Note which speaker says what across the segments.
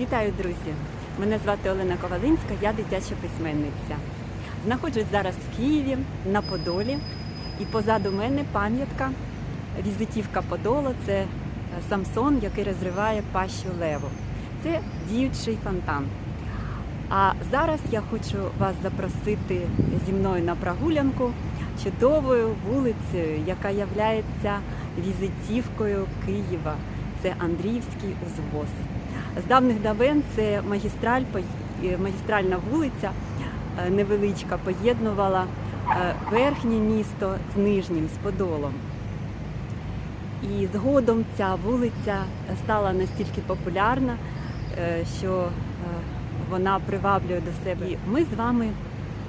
Speaker 1: Вітаю, друзі! Мене звати Олена Ковалинська, я дитяча письменниця. Знаходжусь зараз в Києві на Подолі, і позаду мене пам'ятка, візитівка Подолу це е, Самсон, який розриває пащу леву. Це діючий фонтан. А зараз я хочу вас запросити зі мною на прогулянку чудовою вулицею, яка є візитівкою Києва. Це Андріївський узвоз. З давних давен це магістраль, магістральна вулиця е, невеличка поєднувала е, верхнє місто з нижнім, з Подолом. І згодом ця вулиця стала настільки популярна, е, що е, вона приваблює до себе. І Ми з вами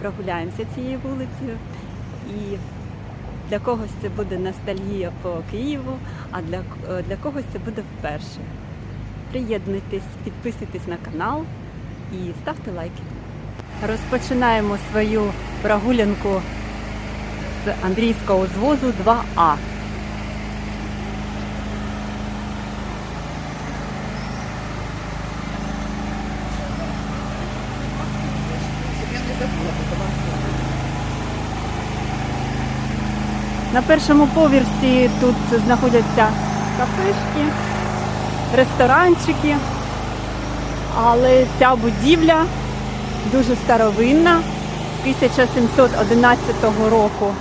Speaker 1: прогуляємося цією вулицею. І для когось це буде ностальгія по Києву, а для, е, для когось це буде вперше. Приєднуйтесь, підписуйтесь на канал і ставте лайки. Розпочинаємо свою прогулянку з Андрійського звозу 2А. На першому поверсі тут знаходяться кафешки, ресторанчики, але ця будівля дуже старовинна, 1711 року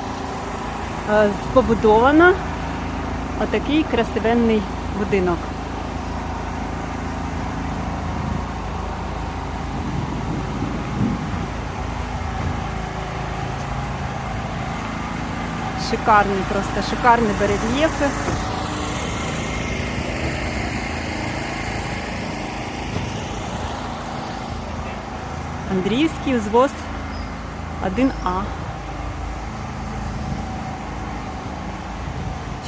Speaker 1: е, побудована. Отакий красивенний будинок. Шикарний, просто шикарні барельєфи. Андріївський узвоз 1А.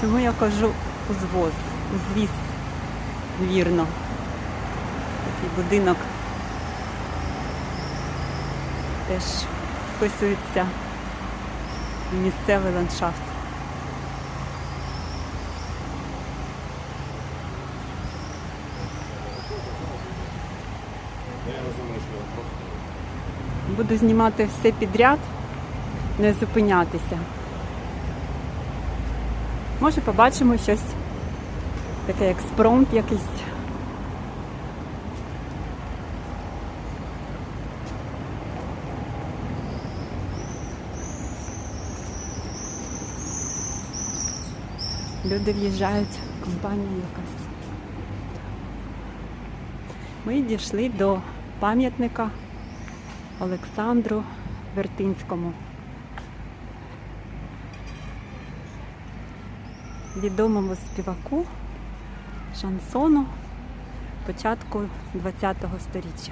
Speaker 1: Чому я кажу узвоз? Узвіз, вірно. Такий будинок теж вписується в місцевий ландшафт. Буду знімати все підряд, не зупинятися. Може побачимо щось таке експромт якийсь. Люди в'їжджають, компанія якась. Ми дійшли до пам'ятника Олександру Вертинському. Відомому співаку шансону початку ХХ століття.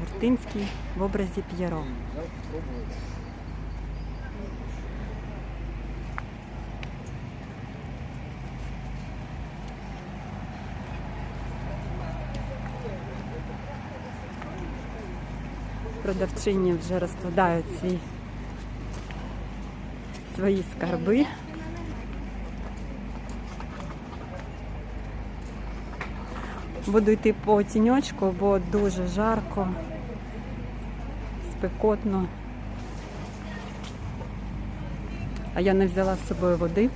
Speaker 1: Вертинський в образі П'єро. Продавчині вже розкладають свій, свої скарби. Буду йти по тіньочку, бо дуже жарко, спекотно. А я не взяла з собою води.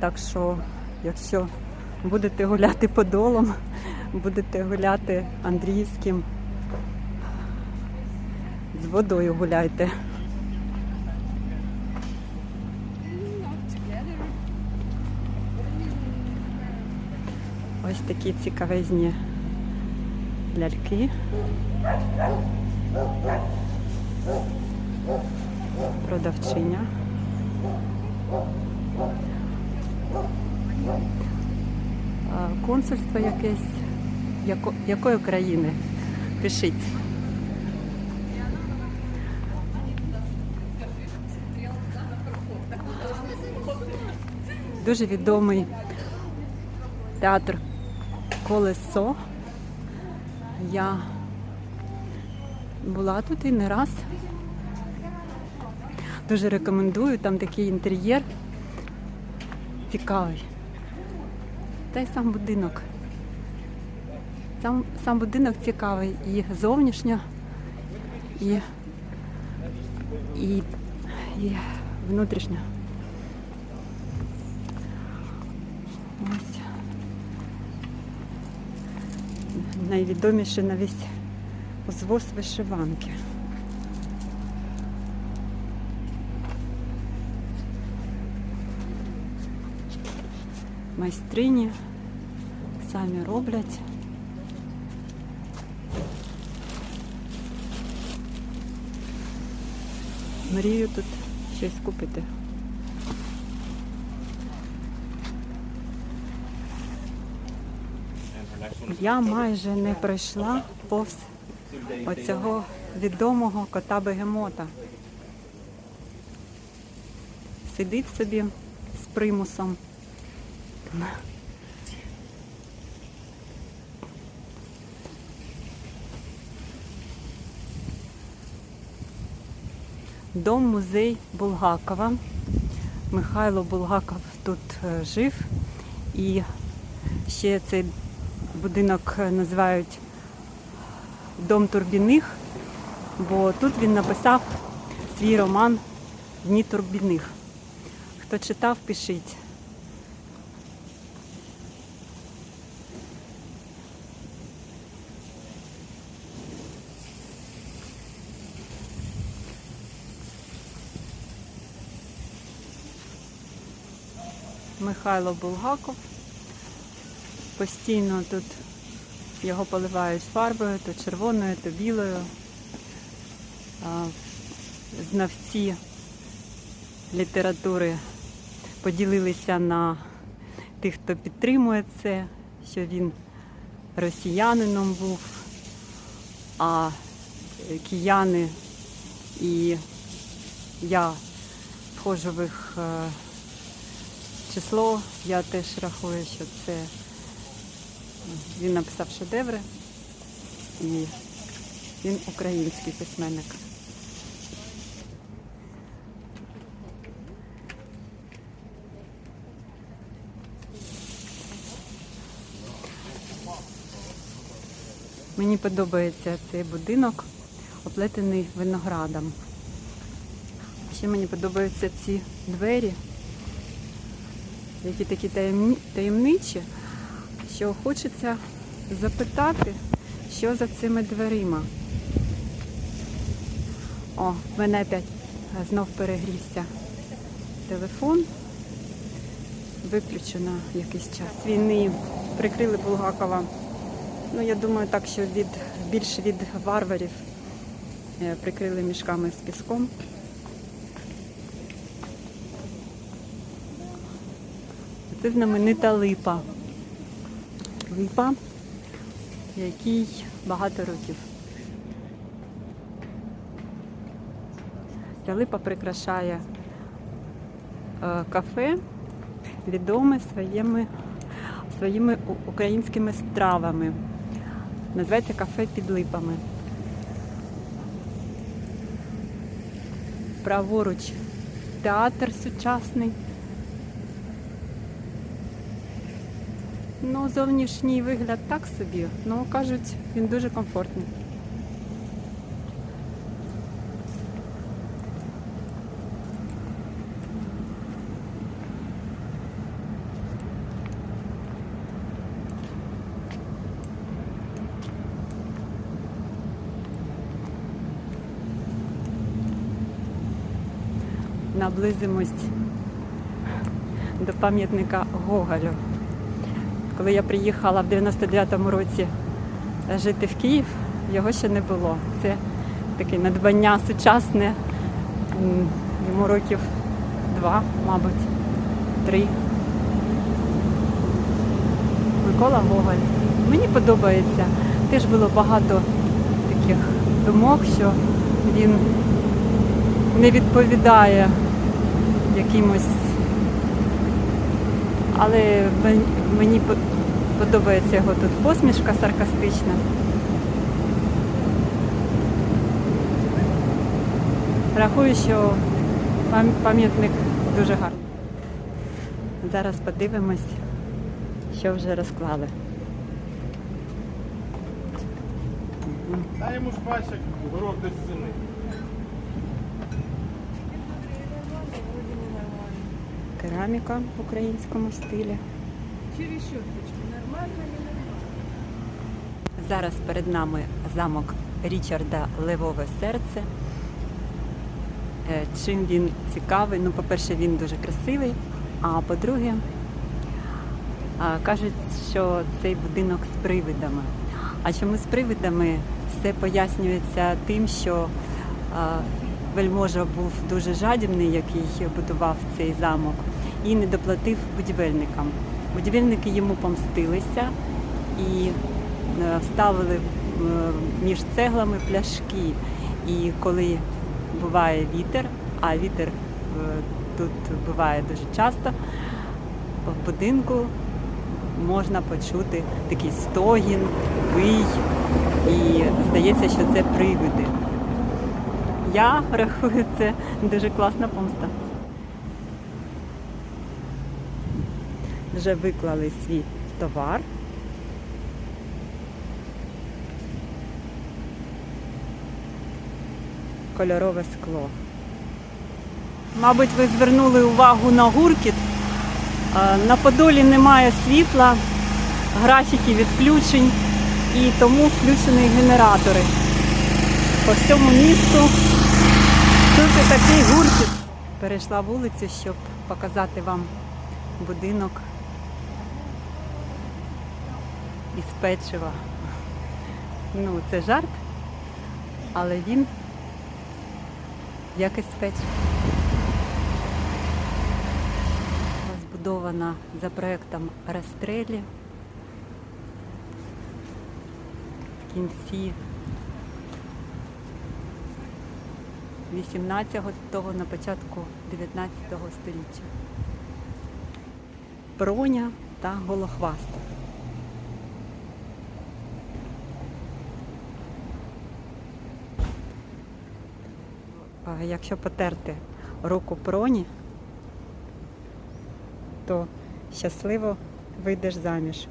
Speaker 1: Так що, якщо будете гуляти подолом, будете гуляти Андріївським, водою гуляйте. Ось такі цікавезні ляльки. Продавчиня. Консульство якесь. Яко, якої країни? Пишіть. Дуже відомий театр Колесо. Я була тут і не раз. Дуже рекомендую, там такий інтер'єр цікавий. Та й сам будинок. Сам, сам будинок цікавий і зовнішньо, і, і, і внутрішньо. Ось. Найвідоміший на весь узвоз вишиванки. Майстрині самі роблять. Мрію тут щось купити. Я майже не пройшла повз оцього відомого кота бегемота. Сидить собі з примусом. Дом музей Булгакова. Михайло Булгаков тут е, жив і ще цей будинок е, називають Дом Турбіних, бо тут він написав свій роман Дні Турбіних. Хто читав, пишіть. Михайло Булгаков. Постійно тут його поливають фарбою, то червоною, то білою. Знавці літератури поділилися на тих, хто підтримує це, що він росіянином був, а кияни і я входжу в їх е, число, я теж рахую, що це він написав шедеври і він український письменник. Мені подобається цей будинок, оплетений виноградом. Ще мені подобаються ці двері, які такі таємничі, що хочеться запитати, що за цими дверима. О, в мене опять знов перегрівся телефон. Виключено якийсь час. Війни прикрили Булгакова. Ну, я думаю, так, що від більше від варварів е, прикрили мішками з піском. Це знаменита липа. Липа, якій багато років. Ця липа прикрашає е, кафе, відоме своїми, своїми українськими стравами. Називається кафе під липами. Праворуч театр сучасний. Ну, зовнішній вигляд так собі, ну кажуть, він дуже комфортний. Наблизимось до пам'ятника Гоголю. Коли я приїхала в 99-му році жити в Київ, його ще не було. Це таке надбання сучасне, йому років два, мабуть, три. Микола Гоголь. Мені подобається. Теж було багато таких думок, що він не відповідає якимось але мені подобається його тут посмішка саркастична. Рахую, що Пам'ятник дуже гарний. Зараз подивимось, що вже розклали.
Speaker 2: Дай йому шпачок, горох до стіни.
Speaker 1: Кераміка в українському стилі.
Speaker 3: Через щеточку. Нормально нормально?
Speaker 1: Зараз перед нами замок Річарда Левове серце. Е, Чим він цікавий? Ну, по-перше, він дуже красивий, а по-друге, кажуть, що цей будинок з привидами. А чому з привидами? Все пояснюється тим, що вельможа був дуже жадібний, який будував цей замок, і не доплатив будівельникам. Будівельники йому помстилися і е, вставили е, між цеглами пляшки. І коли буває вітер, а вітер е, тут буває дуже часто, в будинку можна почути такий стогін, вий, і здається, що це привиди. Я рахую, це дуже класна помста. Вже виклали свій товар. Кольорове скло. Мабуть, ви звернули увагу на гуркіт. Е, На Подолі немає світла, графіки відключень і тому включені генератори. По всьому місту тут і такий гуркіт. Перейшла вулицю, щоб показати вам будинок із печива. Ну, це жарт, але він як із печива. Збудована за проектом Растрелі в кінці 18-го на початку 19-го століття. Проня та голохваста. Якщо потерти руку проні, то щасливо вийдеш заміж.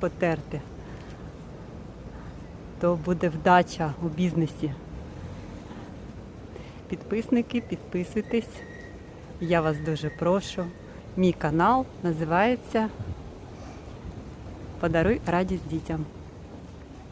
Speaker 1: Потерти, то буде вдача у бізнесі. Підписники, підписуйтесь. Я вас дуже прошу. Мій канал називається Подаруй радість дітям.